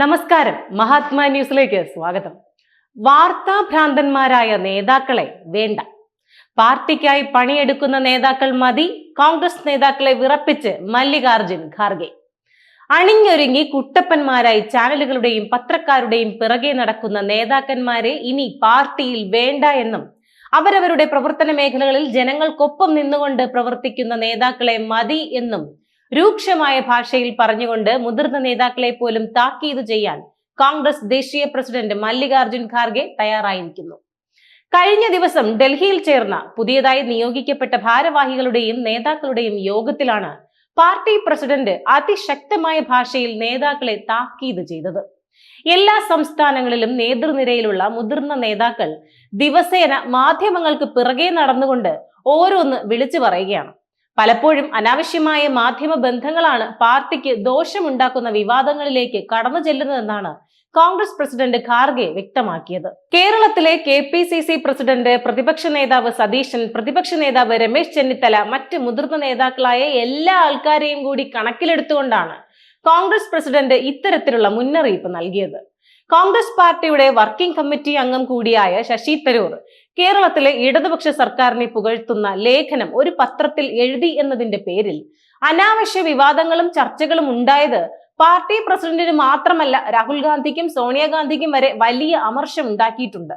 നമസ്കാരം. മഹാത്മാ ന്യൂസിലേക്ക് സ്വാഗതം. വാർത്താഭ്രാന്തന്മാരായ നേതാക്കളെ വേണ്ട. പാർട്ടിക്കായി പണിയെടുക്കുന്ന നേതാക്കൾ മതി കോൺഗ്രസ് നേതാക്കളെ വിറപ്പിച്ച് മല്ലികാർജുൻ ഖാർഗെ. അണിഞ്ഞൊരുങ്ങി കുട്ടപ്പന്മാരായി ചാനലുകളുടെയും പത്രക്കാരുടെയും പിറകെ നടക്കുന്ന നേതാക്കന്മാരെ ഇനി പാർട്ടിയിൽ വേണ്ട എന്നും അവരവരുടെ പ്രവർത്തന മേഖലകളിൽ ജനങ്ങൾക്കൊപ്പം നിന്നുകൊണ്ട് പ്രവർത്തിക്കുന്ന നേതാക്കളെ മതി എന്നും രൂക്ഷമായ ഭാഷയിൽ പറഞ്ഞുകൊണ്ട് മുതിർന്ന നേതാക്കളെ പോലും താക്കീത് ചെയ്യാൻ കോൺഗ്രസ് ദേശീയ പ്രസിഡന്റ് മല്ലികാർജുൻ ഖാർഗെ തയ്യാറായിരിക്കുന്നു. കഴിഞ്ഞ ദിവസം ഡൽഹിയിൽ ചേർന്ന പുതിയതായി നിയോഗിക്കപ്പെട്ട ഭാരവാഹികളുടെയും നേതാക്കളുടെയും യോഗത്തിലാണ് പാർട്ടി പ്രസിഡന്റ് അതിശക്തമായ ഭാഷയിൽ നേതാക്കളെ താക്കീത് ചെയ്തത്. എല്ലാ സംസ്ഥാനങ്ങളിലും നേതൃനിരയിലുള്ള മുതിർന്ന നേതാക്കൾ ദിവസേന മാധ്യമങ്ങൾക്ക് പിറകെ നടന്നുകൊണ്ട് ഓരോന്ന് വിളിച്ചു പറയുകയാണ്. പലപ്പോഴും അനാവശ്യമായ മാധ്യമ ബന്ധങ്ങളാണ് പാർട്ടിക്ക് ദോഷമുണ്ടാക്കുന്ന വിവാദങ്ങളിലേക്ക് കടന്നു ചെല്ലുന്നതെന്നാണ് കോൺഗ്രസ് പ്രസിഡന്റ് ഖാർഗെ വ്യക്തമാക്കിയത്. കേരളത്തിലെ K P C C president പ്രതിപക്ഷ നേതാവ് സതീശൻ പ്രതിപക്ഷ നേതാവ് രമേശ് ചെന്നിത്തല മറ്റ് മുതിർന്ന നേതാക്കളായ എല്ലാ ആൾക്കാരെയും കൂടി കണക്കിലെടുത്തുകൊണ്ടാണ് കോൺഗ്രസ് പ്രസിഡന്റ് ഇത്തരത്തിലുള്ള മുന്നറിയിപ്പ് നൽകിയത്. കോൺഗ്രസ് പാർട്ടിയുടെ വർക്കിംഗ് കമ്മിറ്റി അംഗം കൂടിയായ ശശി തരൂർ കേരളത്തിലെ ഇടതുപക്ഷ സർക്കാരിനെ പുകഴ്ത്തുന്ന ലേഖനം ഒരു പത്രത്തിൽ എഴുതി എന്നതിന്റെ പേരിൽ അനാവശ്യ വിവാദങ്ങളും ചർച്ചകളും ഉണ്ടായത് പാർട്ടി പ്രസിഡന്റിന് മാത്രമല്ല രാഹുൽ ഗാന്ധിക്കും സോണിയാഗാന്ധിക്കും വരെ വലിയ അമർഷം ഉണ്ടാക്കിയിട്ടുണ്ട്.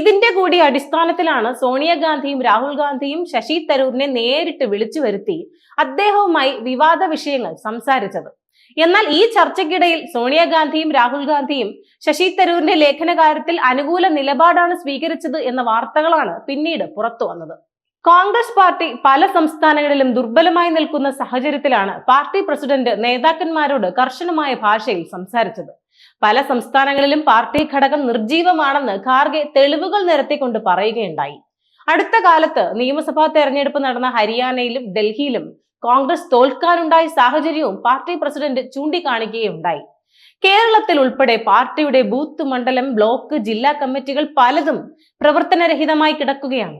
ഇതിന്റെ കൂടി അടിസ്ഥാനത്തിലാണ് സോണിയാഗാന്ധിയും രാഹുൽ ഗാന്ധിയും ശശി തരൂരിനെ നേരിട്ട് വിളിച്ചു വരുത്തി അദ്ദേഹവുമായി വിവാദ വിഷയങ്ങൾ സംസാരിച്ചത്. എന്നാൽ ഈ ചർച്ചയ്ക്കിടയിൽ സോണിയാഗാന്ധിയും രാഹുൽ ഗാന്ധിയും ശശി തരൂരിന്റെ ലേഖന കാര്യത്തിൽ അനുകൂല നിലപാടാണ് സ്വീകരിച്ചത് എന്ന വാർത്തകളാണ് പിന്നീട് പുറത്തു വന്നത്. കോൺഗ്രസ് പാർട്ടി പല സംസ്ഥാനങ്ങളിലും ദുർബലമായി നിൽക്കുന്ന സാഹചര്യത്തിലാണ് പാർട്ടി പ്രസിഡന്റ് നേതാക്കന്മാരോട് കർശനമായ ഭാഷയിൽ സംസാരിച്ചത്. പല സംസ്ഥാനങ്ങളിലും പാർട്ടി ഘടകം നിർജീവമാണെന്ന് ഖാർഗെ തെളിവുകൾ നിരത്തിക്കൊണ്ട് പറയുകയുണ്ടായി. അടുത്ത കാലത്ത് നിയമസഭാ തെരഞ്ഞെടുപ്പ് നടന്ന ഹരിയാനയിലും ഡൽഹിയിലും കോൺഗ്രസ് തോൽക്കാനുണ്ടായ സാഹചര്യവും പാർട്ടി പ്രസിഡന്റ് ചൂണ്ടിക്കാണിക്കുകയുണ്ടായി. കേരളത്തിൽ ഉൾപ്പെടെ പാർട്ടിയുടെ ബൂത്ത് മണ്ഡലം ബ്ലോക്ക് ജില്ലാ കമ്മിറ്റികൾ പലതും പ്രവർത്തനരഹിതമായി കിടക്കുകയാണ്.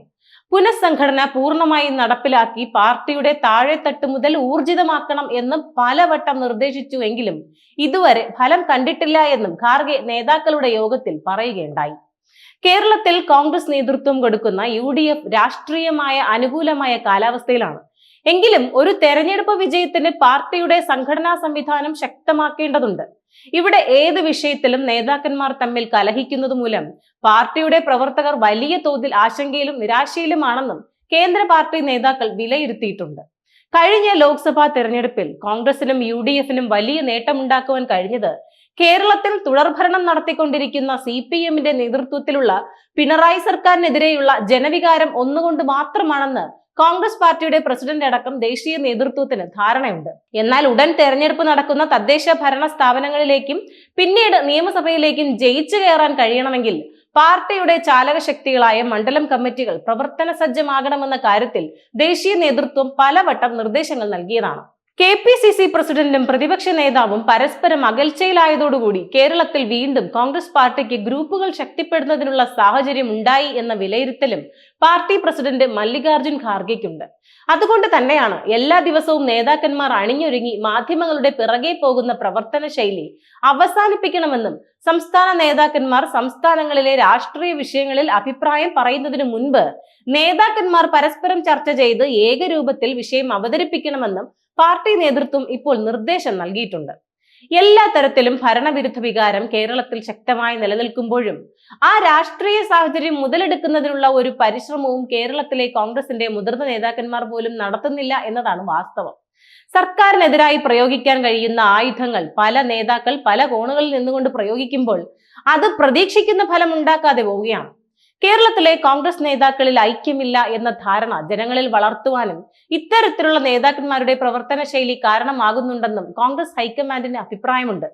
പുനഃസംഘടന പൂർണമായി നടപ്പിലാക്കി പാർട്ടിയുടെ താഴെത്തട്ട് മുതൽ ഊർജിതമാക്കണം എന്ന് പലവട്ടം നിർദ്ദേശിച്ചുവെങ്കിലും ഇതുവരെ ഫലം കണ്ടിട്ടില്ല എന്നും ഖാർഗെ നേതാക്കളുടെ യോഗത്തിൽ പറയുകയുണ്ടായി. കേരളത്തിൽ കോൺഗ്രസ് നേതൃത്വം കൊടുക്കുന്ന യു രാഷ്ട്രീയമായ അനുകൂലമായ കാലാവസ്ഥയിലാണ്. എങ്കിലും ഒരു തെരഞ്ഞെടുപ്പ് വിജയത്തിന് പാർട്ടിയുടെ സംഘടനാ സംവിധാനം ശക്തമാക്കേണ്ടതുണ്ട്. ഇവിടെ ഏത് വിഷയത്തിലും നേതാക്കന്മാർ തമ്മിൽ കലഹിക്കുന്നത് മൂലം പാർട്ടിയുടെ പ്രവർത്തകർ വലിയ തോതിൽ ആശങ്കയിലും നിരാശയിലുമാണെന്നും കേന്ദ്ര പാർട്ടി നേതാക്കൾ വിലയിരുത്തിയിട്ടുണ്ട്. കഴിഞ്ഞ ലോക്സഭാ തെരഞ്ഞെടുപ്പിൽ കോൺഗ്രസിനും യു ഡി എഫിനും വലിയ നേട്ടമുണ്ടാക്കുവാൻ കഴിഞ്ഞത് കേരളത്തിൽ തുടർഭരണം നടത്തിക്കൊണ്ടിരിക്കുന്ന സി പി എമ്മിന്റെ നേതൃത്വത്തിലുള്ള പിണറായി സർക്കാരിനെതിരെയുള്ള ജനവികാരം ഒന്നുകൊണ്ട് മാത്രമാണെന്ന് കോൺഗ്രസ് പാർട്ടിയുടെ പ്രസിഡന്റ് അടക്കം ദേശീയ നേതൃത്വത്തിന് ധാരണയുണ്ട്. എന്നാൽ ഉടൻ തെരഞ്ഞെടുപ്പ് നടക്കുന്ന തദ്ദേശ ഭരണ സ്ഥാപനങ്ങളിലേക്കും പിന്നീട് നിയമസഭയിലേക്കും ജയിച്ചു കയറാൻ കഴിയണമെങ്കിൽ പാർട്ടിയുടെ ചാലകശക്തികളായ മണ്ഡലം കമ്മിറ്റികൾ പ്രവർത്തന സജ്ജമാകണമെന്ന കാര്യത്തിൽ ദേശീയ നേതൃത്വം പലവട്ടം നിർദ്ദേശങ്ങൾ നൽകിയതാണ്. കെ പി സി സി പ്രസിഡന്റും പ്രതിപക്ഷ നേതാവും പരസ്പരം അകൽച്ചയിലായതോടുകൂടി കേരളത്തിൽ വീണ്ടും കോൺഗ്രസ് പാർട്ടിക്ക് ഗ്രൂപ്പുകൾ ശക്തിപ്പെടുന്നതിനുള്ള സാഹചര്യം ഉണ്ടായി എന്ന വിലയിരുത്തലും പാർട്ടി പ്രസിഡന്റ് മല്ലികാർജുൻ ഖാർഗെക്കുണ്ട് അതുകൊണ്ട് തന്നെയാണ് എല്ലാ ദിവസവും നേതാക്കന്മാർ അണിഞ്ഞൊരുങ്ങി മാധ്യമങ്ങളുടെ പിറകെ പോകുന്ന പ്രവർത്തന ശൈലി അവസാനിപ്പിക്കണമെന്നും സംസ്ഥാന നേതാക്കന്മാർ സംസ്ഥാനങ്ങളിലെ രാഷ്ട്രീയ വിഷയങ്ങളിൽ അഭിപ്രായം പറയുന്നതിനു മുൻപ് നേതാക്കന്മാർ പരസ്പരം ചർച്ച ചെയ്ത് ഏകരൂപത്തിൽ വിഷയം അവതരിപ്പിക്കണമെന്നും പാർട്ടി നേതൃത്വം ഇപ്പോൾ നിർദ്ദേശം നൽകിയിട്ടുണ്ട്. എല്ലാ തരത്തിലും ഭരണവിരുദ്ധ വികാരം കേരളത്തിൽ ശക്തമായി നിലനിൽക്കുമ്പോഴും ആ രാഷ്ട്രീയ സാഹചര്യം മുതലെടുക്കുന്നതിനുള്ള ഒരു പരിശ്രമവും കേരളത്തിലെ കോൺഗ്രസിന്റെ മുതിർന്ന നേതാക്കന്മാർ പോലും നടത്തുന്നില്ല എന്നതാണ് വാസ്തവം. സർക്കാരിനെതിരായി പ്രയോഗിക്കാൻ കഴിയുന്ന ആയുധങ്ങൾ പല നേതാക്കൾ പല കോണുകളിൽ നിന്നുകൊണ്ട് പ്രയോഗിക്കുമ്പോൾ അത് പ്രതീക്ഷിക്കുന്ന ഫലം ഉണ്ടാക്കാതെ പോവുകയാണ്. കേരളത്തിലെ കോൺഗ്രസ് നേതാക്കളിൽ ഐക്യമില്ല എന്ന ധാരണ ജനങ്ങളിൽ വളർത്തുവാനും ഇത്തരത്തിലുള്ള നേതാക്കന്മാരുടെ പ്രവർത്തന ശൈലി കാരണമാകുന്നുണ്ടെന്നും കോൺഗ്രസ് ഹൈക്കമാൻഡിന് അഭിപ്രായമുണ്ട്.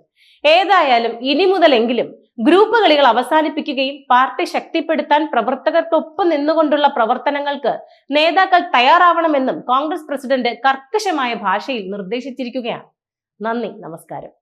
ഏതായാലും ഇനി മുതലെങ്കിലും ഗ്രൂപ്പ് കളികൾ അവസാനിപ്പിക്കുകയും പാർട്ടി ശക്തിപ്പെടുത്താൻ പ്രവർത്തകർക്കൊപ്പം നിന്നുകൊണ്ടുള്ള പ്രവർത്തനങ്ങൾക്ക് നേതാക്കൾ തയ്യാറാവണമെന്നും കോൺഗ്രസ് പ്രസിഡന്റ് കർക്കശമായ ഭാഷയിൽ നിർദ്ദേശിച്ചിരിക്കുകയാണ്. നന്ദി നമസ്കാരം.